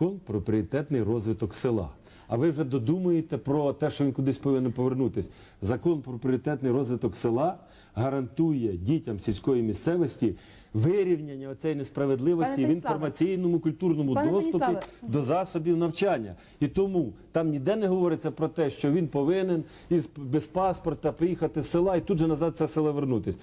закон про пріоритетний розвиток села. А ви вже додумуєте про те, що він кудись повинен повернутись. Закон про пріоритетний розвиток села гарантує дітям сільської місцевості вирівняння оцеї несправедливості Пане в інформаційному культурному Пане доступі до засобів навчання. І тому там ніде не говориться про те, що він повинен із без паспорта приїхати з села і тут же назад це село вернутись.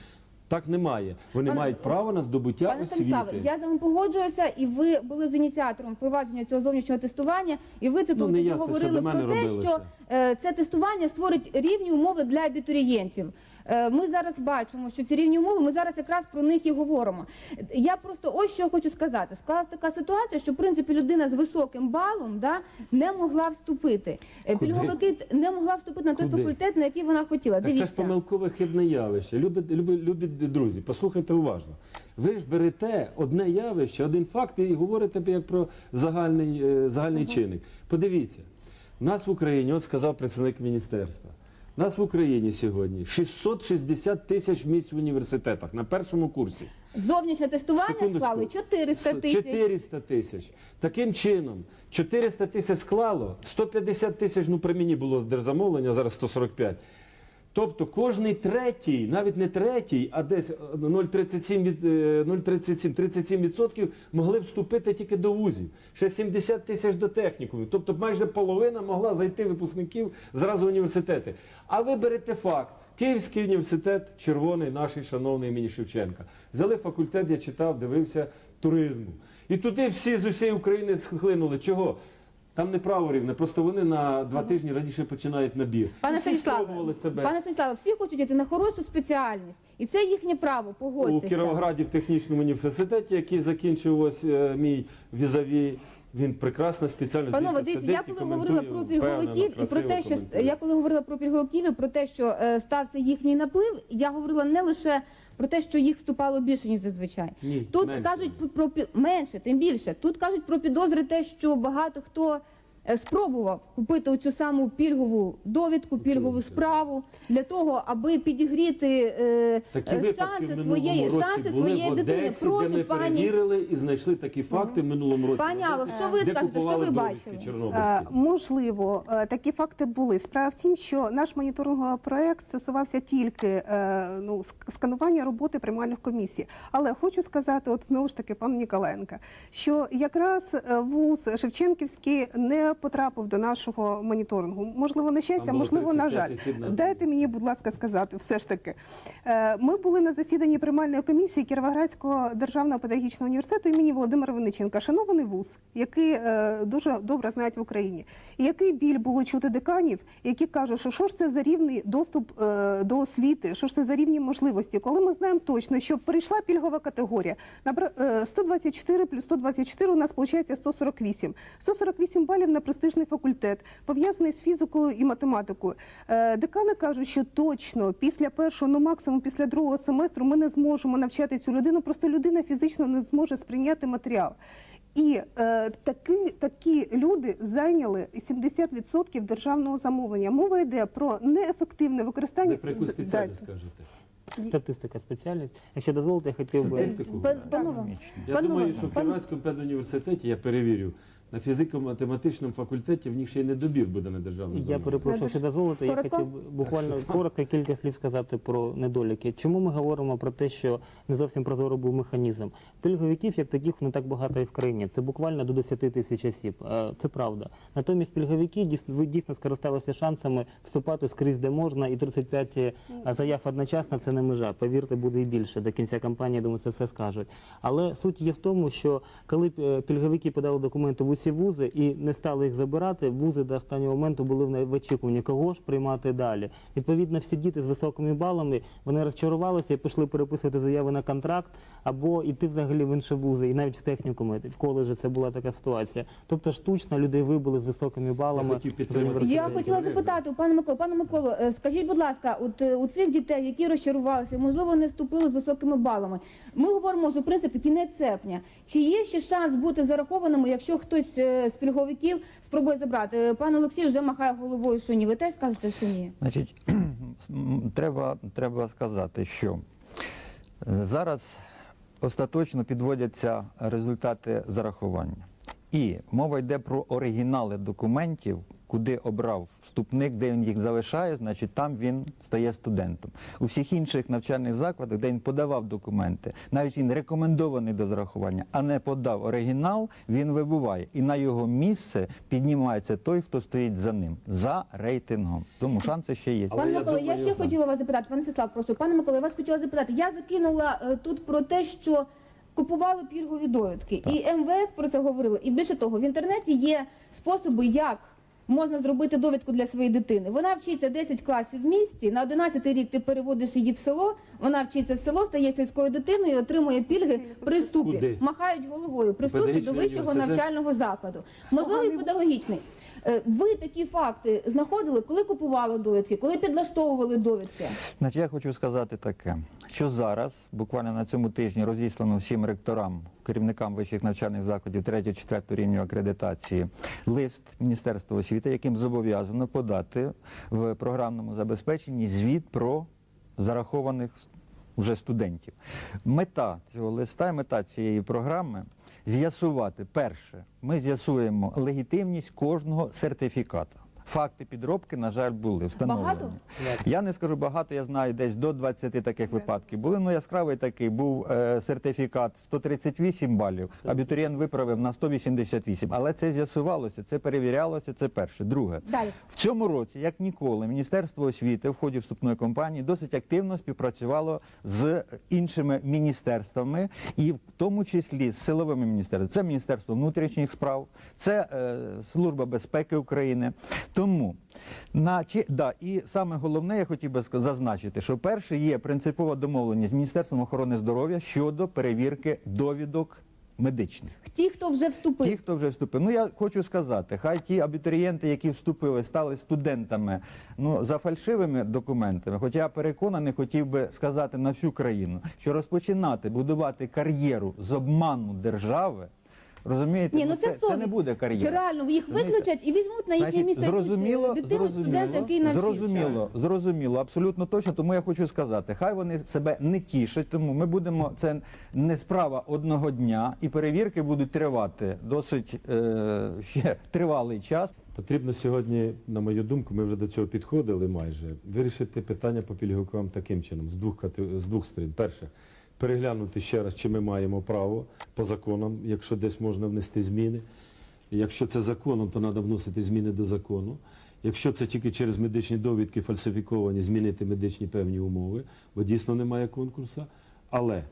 Так немає. Вони Пане- мають право на здобуття Пане Станіславе, я з вами погоджуюся, і ви були з ініціатором впровадження цього зовнішнього тестування, і ви це Ну, тут не я, це ще говорили до мене про те, робилося. що це тестування створить рівні умови для абітурієнтів. Е, Ми зараз бачимо, що ці рівні умови, ми зараз якраз про них і говоримо. Я просто ось що хочу сказати. Склалася така ситуація, що в принципі людина з високим балом да, не могла вступити. Е? Пільговики не могла вступити на той Куди? факультет, на який вона хотіла. Так це ж помилкове хибне явище. Любі, любі, любі друзі, послухайте уважно. Ви ж берете одне явище, один факт і говорите як про загальний, е, загальний чинник. Подивіться, нас в Україні, от сказав представник міністерства, нас в Україні сьогодні 660 тисяч місць в університетах на першому курсі. Зовнішнє тестування Секундочку. склали 400 тисяч. 400 тисяч. Таким чином, 400 тисяч склало, 150 тисяч, ну при мені було з держзамовлення, зараз 145. Тобто кожний третій, навіть не третій, а десь е, 0,37 від е, 0,37, 37% могли вступити тільки до вузів. Ще 70 тисяч до технікумів. Тобто майже половина могла зайти випускників зразу в університети. А ви берете факт. Київський університет, червоний, наш шановний імені Шевченка. Взяли факультет, я читав, дивився туризму. І туди всі з усієї України схлинули. Чого? Там не право рівне, просто вони на два тижні раніше починають набір. Пане всі Станіславе, спробували себе. пане Станіславе, всі хочуть йти на хорошу спеціальність, і це їхнє право. У Погодьтеся. Кіровограді в технічному університеті, який закінчив ось е, мій візаві, він прекрасна спеціальність. Панове, дивіться, я коли говорила про пільговиків і про те, що я коли говорила про пільговиків і про те, що е, стався їхній наплив, я говорила не лише про те, що їх вступало більше ніж зазвичай. Ні, Тут менше. кажуть про, про менше, тим більше. Тут кажуть про підозри те, що багато хто. Е, Спробував купити оцю саму пільгову довідку, пільгову справу для того, аби підігріти е, Такі е, випадки в шанси своєї шанси своєї дитини. Одесі, де Прошу ми пані перевірили і знайшли такі факти в минулому році. Пані Одесі, що ви скажете, що ви бачили? Е, Можливо, такі факти були. Справа в тім, що наш моніторинговий проект стосувався тільки ну, сканування роботи приймальних комісій. Але хочу сказати, от знову ж таки, пан Ніколенка, що якраз вуз Шевченківський не потрапив до нашого моніторингу. Можливо, на щастя, можливо, на жаль. Дайте мені, будь ласка, сказати, все ж таки. Е, Ми були на засіданні приймальної комісії Кіровоградського державного педагогічного університету імені Володимира Винниченка, шанований вуз, який е, дуже добре знають в Україні. І який біль було чути деканів, які кажуть, що що ж це за рівний доступ е, до освіти, що ж це за рівні можливості, коли ми знаємо точно, що прийшла пільгова категорія, набра- е, 124 плюс 124 у нас виходить 148. 148 балів на престижний факультет, пов'язаний з фізикою і математикою. Е, Декани кажуть, що точно після першого, ну максимум після другого семестру ми не зможемо навчати цю людину, просто людина фізично не зможе сприйняти матеріал. І е, такі, такі люди зайняли 70% державного замовлення. Мова йде про неефективне використання. Ви про яку спеціальність кажете? Статистика спеціальність. Якщо дозволите, я хотів би Статистику. Пан- Панове, Я думаю, що в пан- педуніверситеті, я перевірю, на фізико-математичному факультеті в них ще й недобір буде на державному Я перепрошую, якщо дозволите, я Коротко? хотів би буквально коротко кілька слів сказати про недоліки. Чому ми говоримо про те, що не зовсім прозоро був механізм? Пільговиків як таких не так багато і в країні. Це буквально до 10 тисяч осіб. Е, Це правда. Натомість пільговики дійсно ви дійсно скористалися шансами вступати скрізь, де можна, і 35 заяв одночасно це не межа. Повірте, буде і більше. До кінця кампанії, думаю, це все скажуть. Але суть є в тому, що коли е, пільговики подали документи в усі вузи і не стали їх забирати, вузи до останнього моменту були в очікуванні, кого ж приймати далі. Відповідно, всі діти з високими балами вони розчарувалися і пішли переписувати заяви на контракт або йти взагалі в інші вузи, і навіть в технікуми, в коледжі це була така ситуація. Тобто штучно людей вибили з високими балами. Я хотів підтримати. Я хотіла запитати у пана Миколу. Пане Миколу, е, скажіть, будь ласка, от е, у цих дітей, які розчарувалися, можливо, не вступили з високими балами. Ми говоримо, що в принципі кінець серпня. Чи є ще шанс бути зарахованими, якщо хтось е, з пільговиків спробує забрати? Е, Пан Олексій вже махає головою, що ні. Ви теж скажете, що ні? Значить, треба, треба сказати, що е, зараз остаточно підводяться результати зарахування. І мова йде про оригінали документів, куди обрав вступник, де він їх залишає, значить там він стає студентом. У всіх інших навчальних закладах, де він подавав документи, навіть він рекомендований до зарахування, а не подав оригінал, він вибуває. І на його місце піднімається той, хто стоїть за ним, за рейтингом. Тому шанси ще є. Пане я Микола, я думаю, ще хотіла вас запитати, пане Сеслав, прошу, пане Микола, я вас хотіла запитати. Я закинула е, тут про те, що купували пільгові довідки, і МВС про це говорили. І більше того, в інтернеті є способи, як можна зробити довідку для своєї дитини. Вона вчиться 10 класів в місті. На 11 рік ти переводиш її в село. Вона вчиться в село, стає сільською дитиною, і отримує пільги при вступі. Куди? Махають головою при вступі до Педагогічний вищого університет? навчального закладу. Можливо, і педагогічний. Е, Ви такі факти знаходили, коли купували довідки, коли підлаштовували довідки? Значить, я хочу сказати таке, що зараз, буквально на цьому тижні, розіслано всім ректорам, керівникам вищих навчальних закладів 3-4 рівню акредитації лист Міністерства освіти, яким зобов'язано подати в програмному забезпеченні звіт про зарахованих вже студентів. Мета цього листа, мета цієї програми з'ясувати перше, ми з'ясуємо легітимність кожного сертифіката. Факти підробки, на жаль, були встановлені. Багато? Я не скажу багато, я знаю десь до 20 таких випадків. Були ну яскравий такий був е, сертифікат 138 балів. Абітурієнт виправив на 188. Але це з'ясувалося, це перевірялося. Це перше. Друге, Далі. в цьому році, як ніколи, Міністерство освіти в ході вступної кампанії досить активно співпрацювало з іншими міністерствами, і в тому числі з силовими міністерствами. Це Міністерство внутрішніх справ, це е, Служба безпеки України. Тому на чи да, і саме головне, я хотів би зазначити, що перше є принципова домовленість з Міністерством охорони здоров'я щодо перевірки довідок медичних. Ті, хто вже вступив. Ті, хто вже вступив. Ну я хочу сказати, хай ті абітурієнти, які вступили, стали студентами ну за фальшивими документами. Хоча я переконаний, хотів би сказати на всю країну, що розпочинати будувати кар'єру з обману держави. Розумієте, Ні, ну це, це, це не совість. буде кар'єра. Чи реально їх Розумієте? виключать і візьмуть на їхнє Значить, місце зрозуміло, дитину студента, зрозуміло, який навчився. зрозуміло, зрозуміло, абсолютно точно. Тому я хочу сказати, хай вони себе не тішать. Тому ми будемо це не справа одного дня, і перевірки будуть тривати досить е, ще тривалий час. Потрібно сьогодні, на мою думку, ми вже до цього підходили майже, вирішити питання по пільговикам таким чином, з двох, з двох сторін. Перше, переглянути ще раз, чи ми маємо право по законам, якщо десь можна внести зміни. Якщо це законом, то треба вносити зміни до закону. Якщо це тільки через медичні довідки фальсифіковані, змінити медичні певні умови, бо дійсно немає конкурсу. Але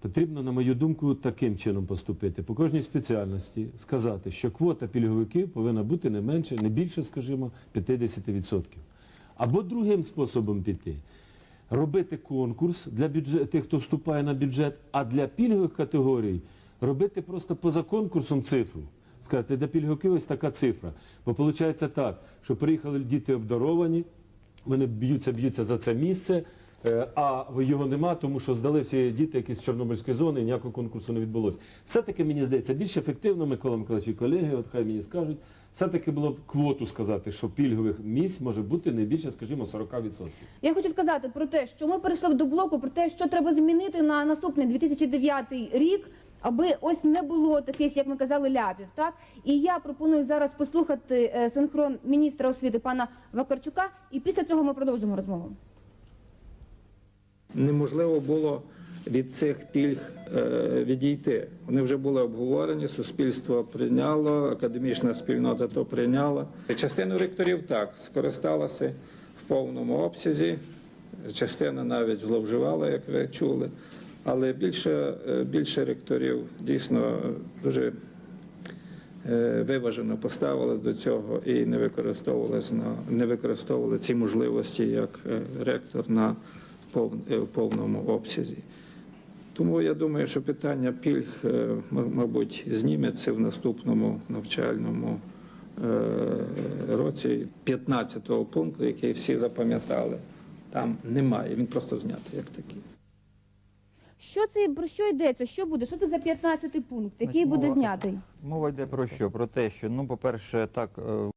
Потрібно, на мою думку, таким чином поступити. По кожній спеціальності сказати, що квота пільговиків повинна бути не менше, не більше, скажімо, 50%. Або другим способом піти. Робити конкурс для бюджет, тих, хто вступає на бюджет, а для пільгових категорій робити просто поза конкурсом цифру. Сказати, для пільговиків ось така цифра. Бо виходить так, що приїхали діти обдаровані, вони б'ються, б'ються за це місце, а його нема, тому що здали всі діти якісь з Чорнобильської зони, і ніякого конкурсу не відбулося. Все-таки мені здається, більш ефективно, Микола Миколаївич і колеги, от хай мені скажуть, все-таки було б квоту сказати, що пільгових місць може бути не більше, скажімо, 40%. Я хочу сказати про те, що ми перейшли до блоку про те, що треба змінити на наступний 2009 рік, аби ось не було таких, як ми казали, ляпів. Так і я пропоную зараз послухати е, синхрон міністра освіти пана Вакарчука, і після цього ми продовжимо розмову. Неможливо було від цих пільг е, відійти. Вони вже були обговорені, суспільство прийняло, академічна спільнота то прийняла. Частину ректорів так скористалася в повному обсязі, частина навіть зловживала, як ви чули. Але більше, е, більше ректорів дійсно дуже е, виважено поставились до цього і не використовувались на не використовували ці можливості як ректор на в повному обсязі. Тому я думаю, що питання пільг, е, мабуть, зніметься в наступному навчальному е, році 15-го пункту, який всі запам'ятали. Там немає, він просто знятий як такий. Що це про що йдеться? Що буде? Що це за 15 пункт, який Значить, буде мова- знятий? Мова йде про що? Про те, що ну, по-перше, так. е,